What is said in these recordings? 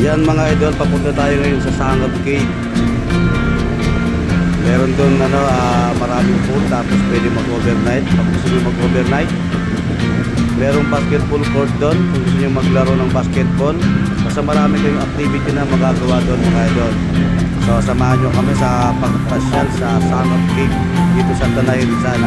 Yan mga idol, papunta tayo ngayon sa Sangab Cave. Meron doon ano, ah, maraming pool tapos pwede mag-overnight. Kung gusto nyo mag-overnight. Merong basketball court doon kung gusto nyo maglaro ng basketball. Basta marami kayong activity na magagawa doon mga idol. So samahan nyo kami sa pagpasyal sa Sangab Cave dito sa Tanay Rizal.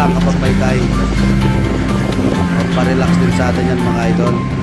Lang kapag may time. Pa-relax din sa atin yan mga idol.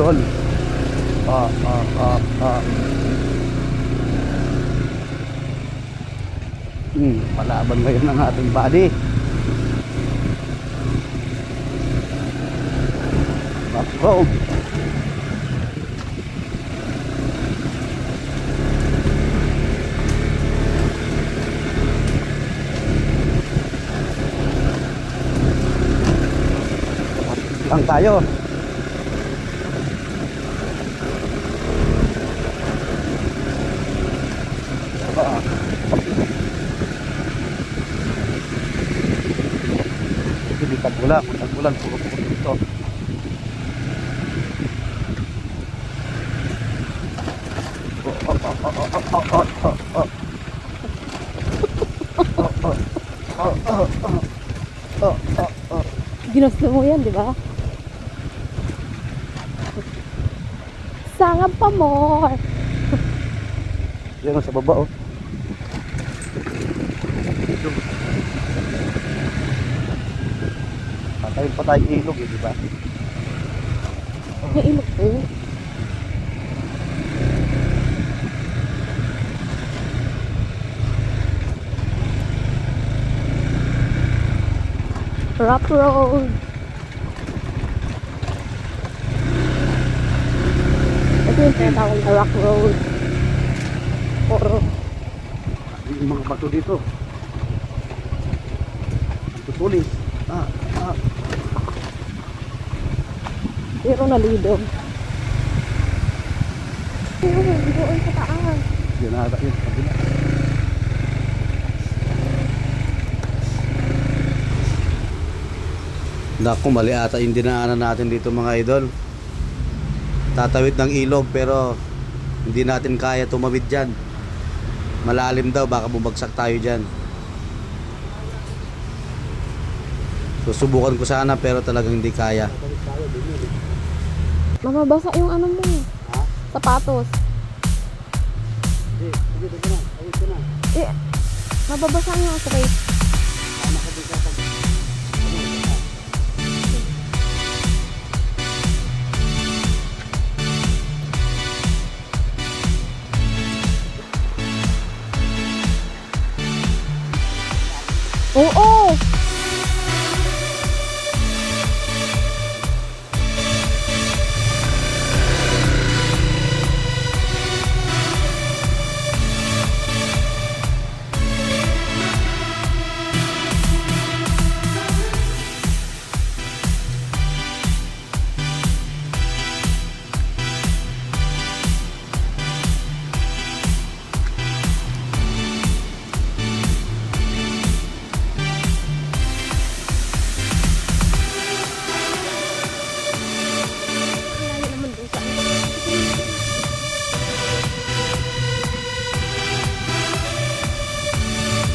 Idol. Ah, ah, ah, ah. Hmm, palaban ngayon ng ating body. Nako. Lang tayo. Hindi tagulan, puro puro dito. Oh, oh, oh, oh, oh, oh, oh, oh, oh. Oh, oh. Oh, oh, oh. Oh, oh, oh. Mo yan, di ba? Sangap pa more. Yan sa baba oh. Pa tayo ilog eh, di ba? May ilog po. Rock road. Ito yung tinatawag na rock road. Puro. Yung mga bato dito. Tutulis. Ah, ah. Pero nalidom. Pero doon sa taas. Yan ata yun. kabila. Naku, mali ata yung dinaanan natin dito mga idol. Tatawid ng ilog pero hindi natin kaya tumawid dyan. Malalim daw, baka bumagsak tayo dyan. Susubukan ko sana pero talagang hindi kaya. Mababasa yung ano mo. Ha? Sapatos. Hindi, sige, sige na. Ayos ko na. Eh, mababasa yung spray. Tama ka din sa Oo!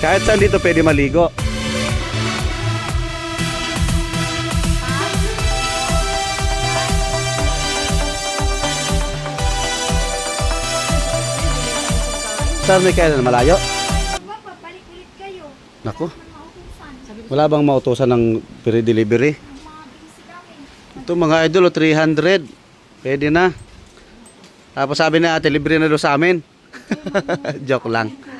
Kahit saan dito pwede maligo. Saan may kailan malayo? Ba, babalik ulit kayo. Nako, mautusan. wala bang mautosan ng delivery? Ito mga idol, oh, 300. Pwede na. Tapos sabi na ate, libre na daw sa amin. Joke lang.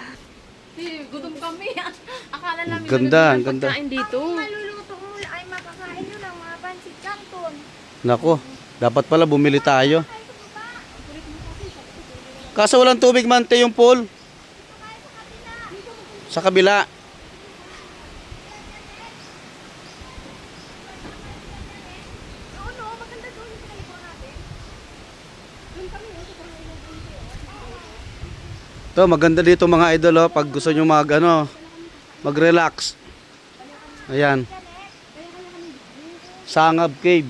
Namin Ganda, ang ganda. pagkain dito. Ang maluluto mo ay makakain nyo ng mga pancit canton. Nako, dapat pala bumili tayo. Kaso walang tubig mante yung pool. Sa kabila. Oo, no, maganda doon yung pinalibo natin. Doon kami, no, sa pangailan doon kayo. To, maganda dito mga idol oh, pag gusto nyo mag ano, mag-relax. Ayan. Sangab Cave.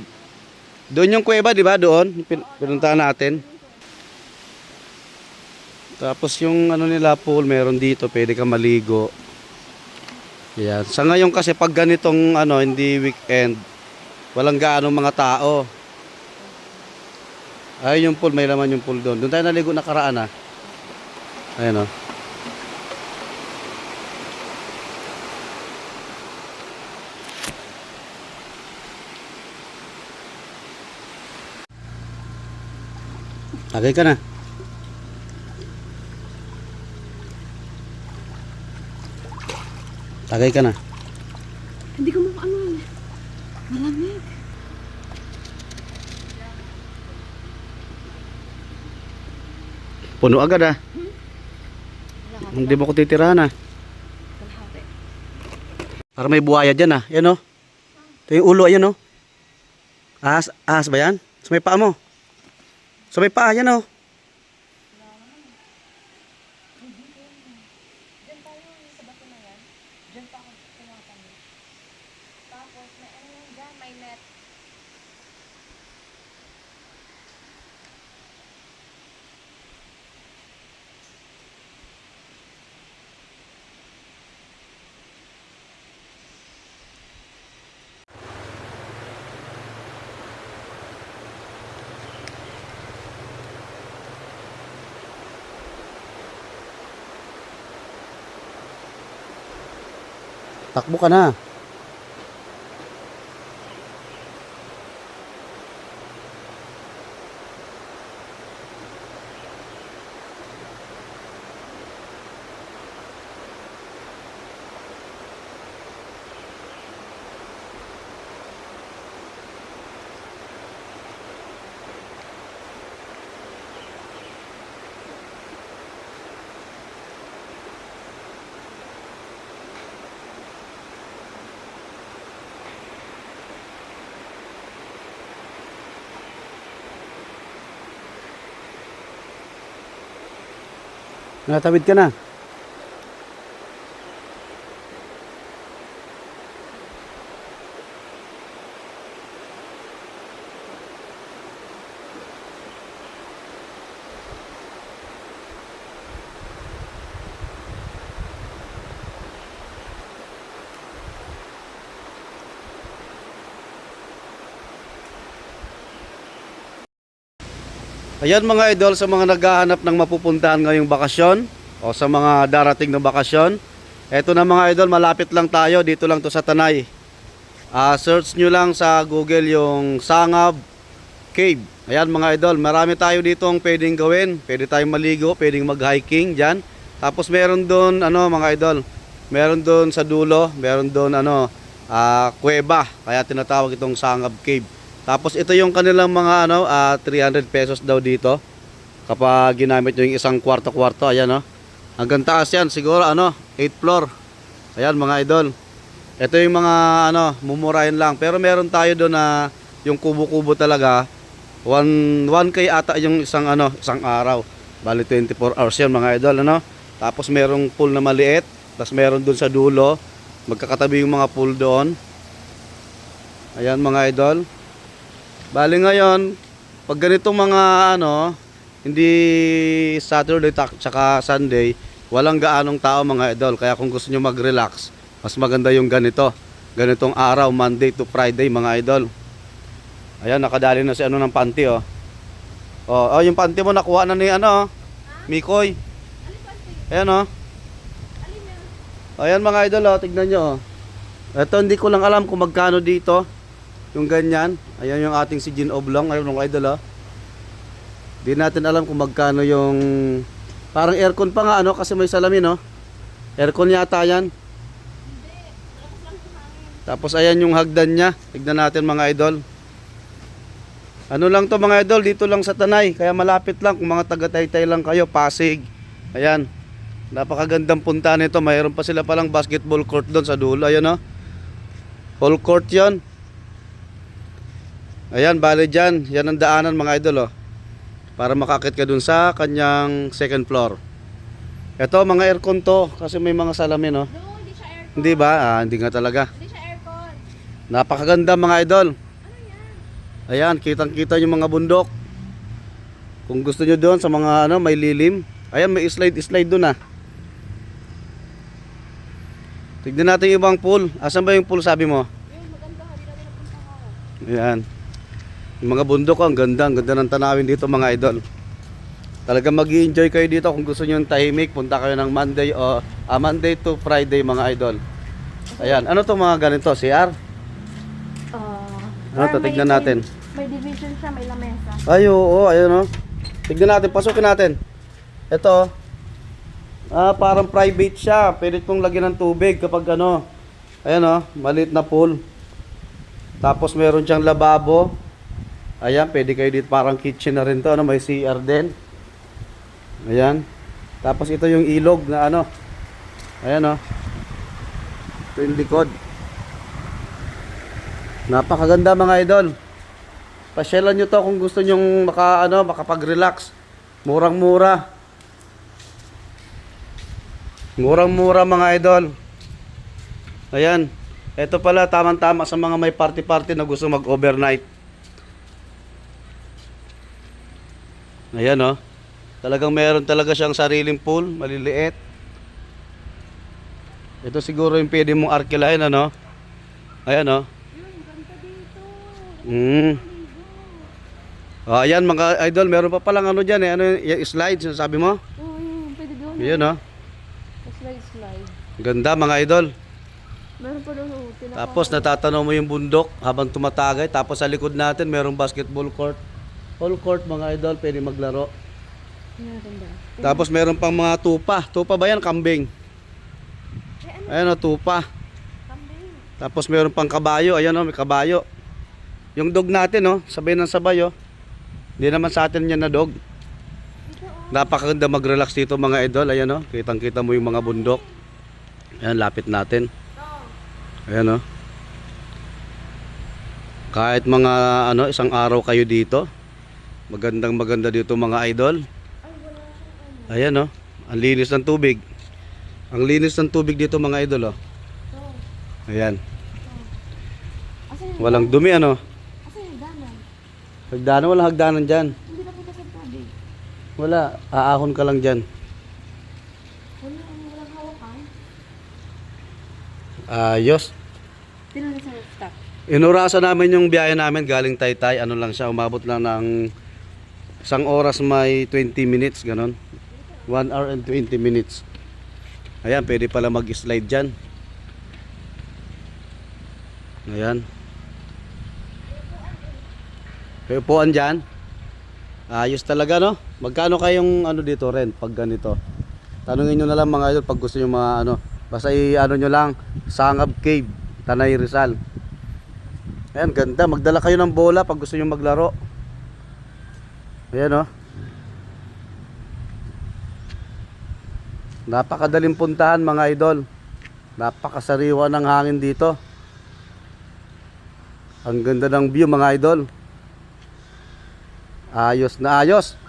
Doon yung kuweba, di ba? Doon, pin- natin. Tapos yung ano nila pool, meron dito, pwede ka maligo. Ayan. Sa ngayon kasi pag ganitong ano, hindi weekend, walang gaano mga tao. Ay, yung pool, may laman yung pool doon. Doon tayo naligo nakaraan ah. Ayan o. Tagay ka na. Tagay ka na. Hindi ko makaano eh. Malamig. Puno agad ah. Hindi mo ko titirahan ah. Para may buhaya dyan ah. Yan oh. Ito yung ulo, ayan oh. Ahas, ahas ba yan? Sa may paa mo. Sa may paa, yan oh. Takbo ka na. Natawid ka na. Ayan mga idol sa mga naghahanap ng mapupuntahan ngayong bakasyon o sa mga darating na bakasyon. Eto na mga idol, malapit lang tayo. Dito lang to sa Tanay. Ah, search nyo lang sa Google yung Sangab Cave. Ayan mga idol, marami tayo dito ang pwedeng gawin. Pwede tayong maligo, pwedeng mag-hiking dyan. Tapos meron doon, ano mga idol, meron doon sa dulo, meron doon ano, ah, kuweba. Kaya tinatawag itong Sangab Cave. Tapos ito yung kanilang mga ano, ah, 300 pesos daw dito. Kapag ginamit nyo yung isang kwarto-kwarto, ayan no. Hanggang taas yan, siguro ano, 8th floor. Ayan mga idol. Ito yung mga ano, mumurahin lang. Pero meron tayo doon na yung kubo-kubo talaga. 1 1k ata yung isang ano, isang araw. Bali 24 hours yan mga idol, ano. Tapos merong pool na maliit, tapos meron doon sa dulo. Magkakatabi yung mga pool doon. Ayan mga idol. Bali ngayon, pag ganitong mga ano, hindi Saturday tsaka Sunday, walang gaanong tao mga idol. Kaya kung gusto nyo mag-relax, mas maganda yung ganito. Ganitong araw, Monday to Friday mga idol. Ayan, nakadali na si ano ng panty oh. Oh, oh yung panty mo nakuha na ni ano. Mikoy. Ayan oh. Ayan mga idol oh, tignan nyo oh. Ito hindi ko lang alam kung magkano dito. Yung ganyan. Ayan yung ating si Jean Oblong. Ayun mga idol oh. Di natin alam kung magkano yung parang aircon pa nga ano kasi may salamin oh. Aircon yata yan. Tapos ayan yung hagdan niya. Tignan natin mga idol. Ano lang to mga idol, dito lang sa Tanay. Kaya malapit lang kung mga taga-taytay lang kayo, Pasig. Ayan. Napakagandang punta nito. Mayroon pa sila palang basketball court doon sa dulo. Ayan oh. Full court yon. Ayan, bale dyan. Yan ang daanan mga idol oh. Para makakit ka dun sa kanyang second floor. Ito mga aircon to kasi may mga salamin oh. No, hindi siya aircon. Hindi ba? Ah, hindi nga talaga. Hindi siya aircon. Napakaganda mga idol. Ano yan? Ayan, kitang-kita yung mga bundok. Kung gusto nyo doon sa mga ano, may lilim. Ayan, may slide-slide doon ah. Tignan natin yung ibang pool. Asan ba yung pool sabi mo? Yun, maganda. Hindi natin napunta. Ayan. Mga bundok, oh, ang ganda. Ang ganda ng tanawin dito mga idol. Talaga mag enjoy kayo dito kung gusto nyo yung tahimik. Punta kayo ng Monday o ah, Monday to Friday mga idol. Ayan. Ano to mga ganito? CR? Uh, Ano to? Tignan natin. May division siya, may lamesa. Ay, oo, ayun oh. Tignan natin, pasukin natin. Ito. Ah, parang private siya. Pwede pong lagyan ng tubig kapag ano. Ayan oh, maliit na pool. Tapos meron siyang lababo. Ayan, pwede kayo dito parang kitchen na rin to, ano, may CR din. Ayan. Tapos ito yung ilog na ano. Ayan oh. Ito yung likod. Napakaganda mga idol. Pasyalan nyo to kung gusto nyong maka, ano, makapag-relax. Murang-mura. Murang-mura mga idol. Ayan. Ito pala tamang-tama sa mga may party-party na gusto mag-overnight. Ayan oh. Talagang meron talaga siyang sariling pool, maliliit. Ito siguro yung pwede mong arkilahin ano. Ayan oh. Mm. Oh, ayan mga idol, meron pa palang ano diyan eh, ano yung slide sinasabi mo? Oo, yun. Pwede doon. Ayun oh. Slide, slide. Ganda mga idol. Meron pa doon. oh, Tapos natatanaw mo yung bundok habang tumatagay. Tapos sa likod natin merong basketball court. All court mga idol, pwede maglaro. Tapos meron pang mga tupa. Tupa ba yan? Kambing. Eh, ano? Ayan o, tupa. Kambing. Tapos meron pang kabayo. Ayan o, may kabayo. Yung dog natin o, sabay ng sabay o. Hindi naman sa atin yan na dog. Oh. Napakaganda mag-relax dito mga idol. Ayan o, kitang kita mo yung mga bundok. Ayan, lapit natin. Oh. Ayan o. Kahit mga ano, isang araw kayo dito. Magandang maganda dito mga idol. Wala. Ayan o. Ang linis ng tubig. Ang linis ng tubig dito mga idol. Oh. Ayan. Walang dumi ano. Hagdanan, walang hagdanan tubig. Wala. Aahon ka lang. Wala, hawakan. Ayos. Tinan sa stock. Inurasan namin yung biyahe namin galing Taytay. Ano lang siya, umabot lang ng isang oras may 20 minutes, ganon. 1 hour and 20 minutes. Ayan, pwede pala mag-slide dyan. Ayan. May upuan dyan. Ayos talaga, no? Magkano kayong ano dito rent pag ganito? Tanungin nyo na lang mga idol pag gusto nyo mga ano. Basta i-ano nyo lang, Sangab Cave, Tanay Rizal. Ayan, ganda. Magdala kayo ng bola pag gusto nyo maglaro. Ayan, oh. Napakadaling puntahan mga idol. Napakasariwa ng hangin dito. Ang ganda ng view mga idol. Ayos na ayos.